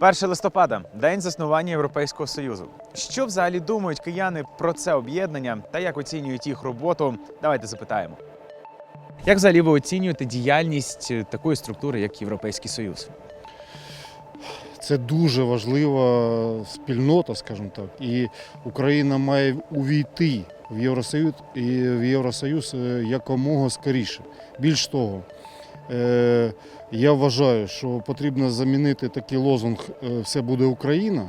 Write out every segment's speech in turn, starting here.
1 листопада день заснування Європейського Союзу. Що взагалі думають кияни про це об'єднання та як оцінюють їх роботу? Давайте запитаємо. Як взагалі ви оцінюєте діяльність такої структури, як Європейський Союз? Це дуже важлива спільнота, скажімо так, і Україна має увійти в Євросоюз і в Євросоюз е, якомога скоріше. Більш того, я вважаю, що потрібно замінити такий лозунг е, Все буде Україна.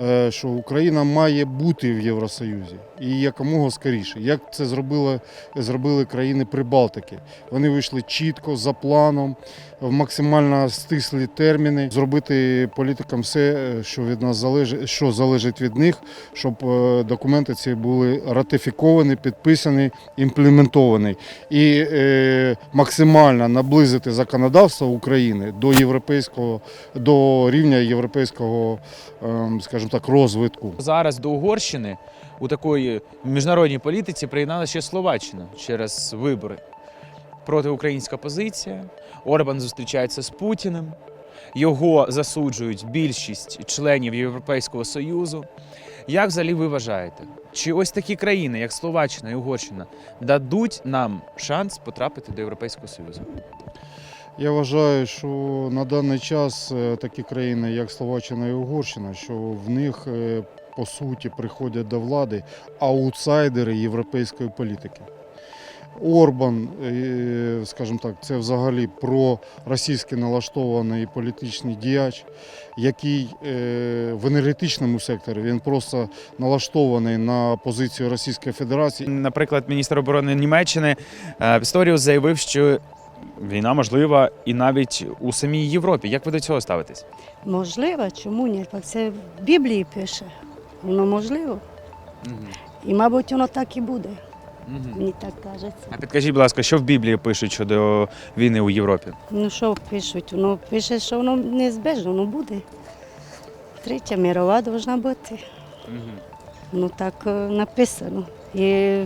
Е, Що Україна має бути в Євросоюзі і якомога скоріше. Як це зробили, зробили країни Прибалтики? Вони вийшли чітко за планом, в максимально стислі терміни, зробити політикам все, е, що від нас залежить, що залежить від них, щоб е, документи ці були ратифіковані, підписані, імплементовані. І е, максимально наблизити законодавство України до європейського, до рівня європейського, ем, скажімо так, розвитку. Зараз до Угорщини у такої міжнародній політиці приєдналася ще Словаччина через вибори. Протиукраїнська позиція. Орбан зустрічається з Путіним. Його засуджують більшість членів Європейського Союзу. Як взагалі ви вважаєте, чи ось такі країни, як Словаччина і Угорщина, дадуть нам шанс потрапити до Європейського Союзу? Я вважаю, що на даний час е, такі країни, як Словаччина і Угорщина, що в них е, по суті приходять до влади аутсайдери європейської політики. Орбан, е, скажімо так, це взагалі проросійськи налаштований політичний діяч, який в енергетичному секторі він просто налаштований на позицію Російської Федерації. Наприклад, міністр оборони Німеччини Пісторіус заявив, що війна можлива і навіть у самій Європі. Як ви до цього ставитесь? Можливо, чому ні? Так це в Біблії пише. Воно можливо. І, мабуть, воно так і буде. Мені так кажеться. А підкажіть, будь ласка, що в Біблії пишуть щодо війни у Європі? Ну що пишуть? Воно пише, що воно неізбежно, воно буде. Третя мірова повинна бути. Ну так е, написано. І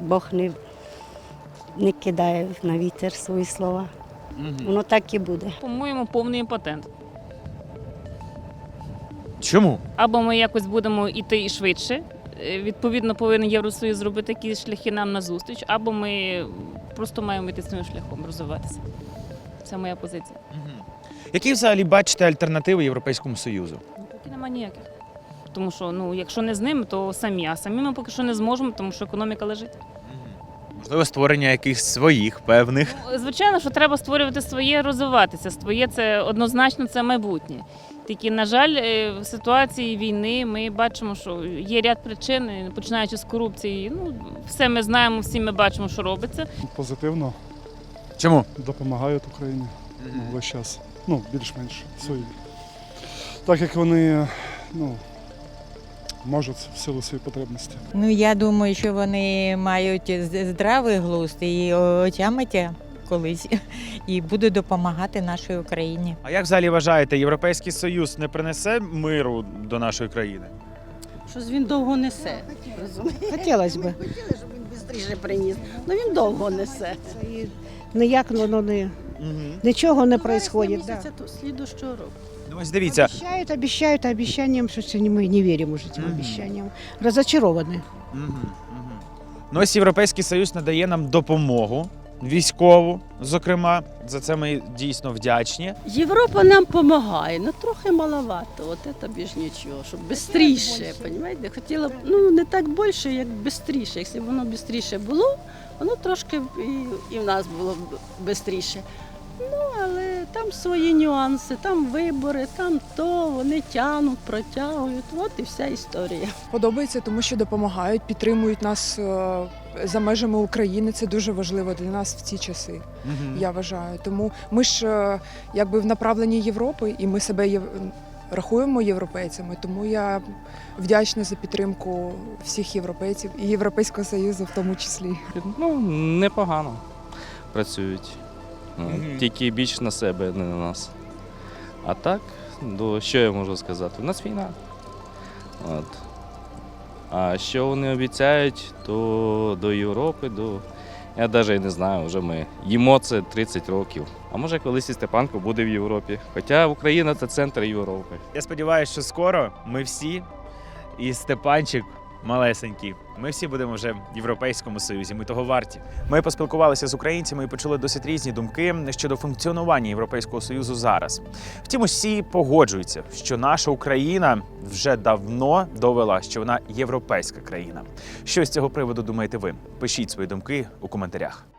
Бог не, не кидає на вітер свої слова. Воно так і буде. По-моєму, повний імпотент. Чому? Або ми якось будемо йти і швидше. е, Відповідно, повинен Євросоюз зробити якісь шляхи нам на зустріч, або ми просто маємо йти своїм шляхом розвиватися. Це моя позиція. Які взагалі бачите альтернативи Європейському Союзу? Ну, поки нема ніяких. Тому що ну, якщо не з ними, то самі. А самі ми поки що не зможемо, тому що економіка лежить. Можливо, створення якихось своїх певних. Ну, Звичайно, що треба створювати своє, розвиватися. Своє це однозначно це майбутнє. Тільки, на жаль, е, в ситуації війни ми бачимо, що є ряд причин, е, починаючи з корупції. Ну, все ми знаємо, всі ми бачимо, що робиться. позитивно Чому? допомагають Україні весь час. Ну, більш-менш свої. Так як вони ну, можуть в силу своїх потребності. Ну я думаю, що вони мають здравий глузд і отямить колись і буде допомагати нашій Україні. А як взагалі вважаєте, Європейський Союз не принесе миру до нашої країни? Щось він довго несе. Хотілося б. Швидше приніс. Ну він довго несе. І ніяк воно не, нічого не відбувається. Це то сліду щороку. Ну ось дивіться, Обіщають, обіщають, а що це ми не віримо вже цим Мгм. Угу, угу. ну ось Європейський Союз надає нам допомогу військову, зокрема, за це ми дійсно вдячні. Європа нам допомагає, ну трохи маловато. От це більш нічого, щоб швидше, розумієте? Хотіла б, ну не так більше, як швидше. Якщо б воно швидше було, воно трошки і, і в нас було б швидше. Ну, але там свої нюанси, там вибори, там то, вони тягнуть, протягують. От і вся історія. Подобається, тому що допомагають, підтримують нас е, за межами України. Це дуже важливо для нас в ці часи. Я вважаю. Тому ми ж е, якби в направленні Європи, і ми себе рахуємо європейцями. Тому я вдячна за підтримку всіх європейців і Європейського союзу, в тому числі. Ну, непогано працюють. Мгм. Тільки більш на себе, не на нас. А так, до, що я можу сказати? У нас війна. От. А що вони обіцяють, то до Європи, до Я навіть не знаю, вже ми їмо це 30 років. А може колись і Степанко буде в Європі. Хоча Україна це центр Європи. Я сподіваюся, що скоро ми всі, і Степанчик малесенький, ми всі будемо вже в Європейському Союзі. Ми того варті. Ми поспілкувалися з українцями і почули досить різні думки щодо функціонування Європейського Союзу зараз. Втім, усі погоджуються, що наша Україна вже давно довела, що вона європейська країна. Що з цього приводу думаєте ви? Пишіть свої думки у коментарях.